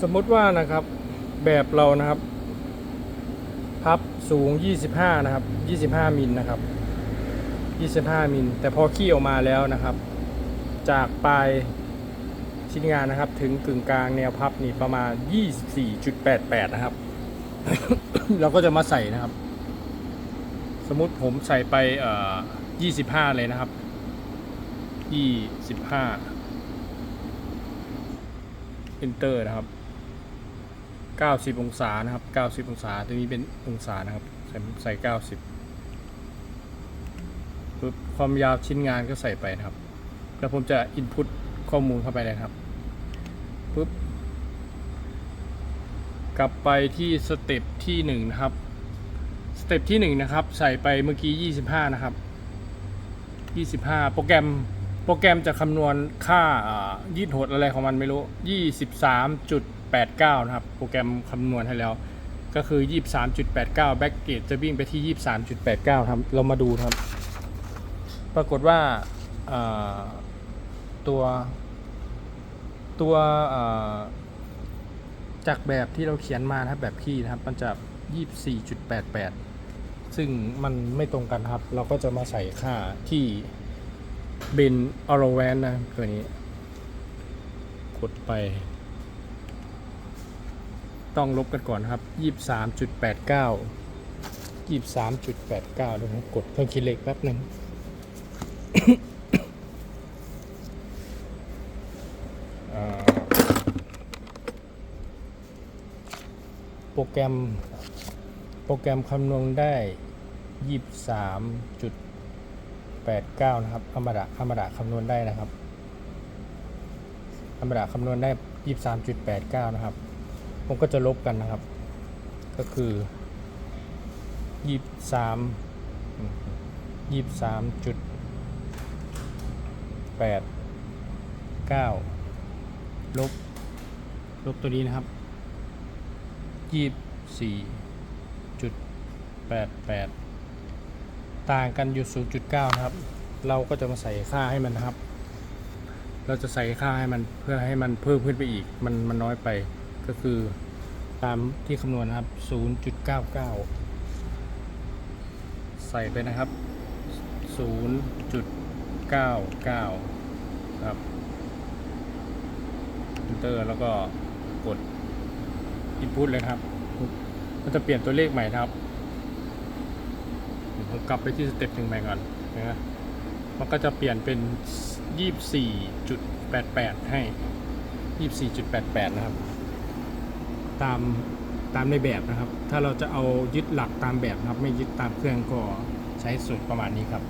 สมมติว่านะครับแบบเรานะครับ พับสูง 25 นะครับ 25มิลนะครับ 25มิลแต่พอขี้ออกมาแล้วนะครับ จากปลายชิ้นงานนะครับ ถึงกึ่งกลางแนวพับนี่ประมาณ 24.88 นะครับ เราก็จะมาใส่นะครับ สมมติผมใส่ไปเอ่อ25 เลยนะครับ 25 enter นะครับ 90 องศานะครับ 90 องศา ตัวนี้เป็นองศานะครับ ใส่ใส่ 90ปึ๊บความยาวชิ้นงานก็ใส่ไปนะครับ แล้วผมจะ input ข้อมูลเข้าไปเลยครับปึ๊บกลับไปที่สเต็ปที่1นะครับ สเต็ปที่ 1 นะครับ ใส่ไปเมื่อกี้ 25 นะครับ 25 โปรแกรมโปรแกรมจะคำนวณค่ายืดหดอะไรของมันไม่รู้ 23.89 นะครับ โปรแกรมคำนวณให้แล้ว ก็คือ 23.89 แบ็กเกจจะวิ่งไปที่ 23.89 ครับ เรามาดูครับ ปรากฏว่าตัวตัวจากแบบที่เราเขียนมานะครับแบบคีย์นะครับ มันจะ 24.88 ซึ่งมันไม่ตรงกันครับ เราก็จะมาใส่ค่าที่เบนออโรแวนนะตัวนี้ กดไป ต้องลบกันก่อนครับ 23.89 23.89เดี๋ยวผมกดเครื่องคิดเลขแป๊บหนึ่งโปรแกรม โปรแกรมคำนวณได้ 23. 89 นะครับอมดะอมดะคำนวณได้นะครับอมดะคำนวณได้ 23.89 นะครับ ผมก็จะลบกันนะครับ ก็คือ23อืม23จุด89ลบ ลบตัวนี้นะครับ24จุด88ต่างกันอยู่0.9นะครับ เราก็จะมาใส่ค่าให้มันนะครับ เราจะใส่ค่าให้มันเพื่อให้มันเพิ่มขึ้นไปอีก มันมันน้อยไปก็คือ ตามที่คำนวณนะครับ 0.99 ใส่ไปนะครับ 0.99 ครับ enter แล้วก็กด input เลยครับ มันจะเปลี่ยนตัวเลขใหม่นะครับผมกลับไปที่สเต็ปหนึ่งใหม่ก่อนนะมันก็จะเปลี่ยนเป็น 24.88 ให้ 24.88 นะครับ ตามตามในแบบนะครับ ถ้าเราจะเอายึดหลักตามแบบนะครับ ไม่ยึดตามเครื่องก็ใช้สูตรประมาณนี้ครับ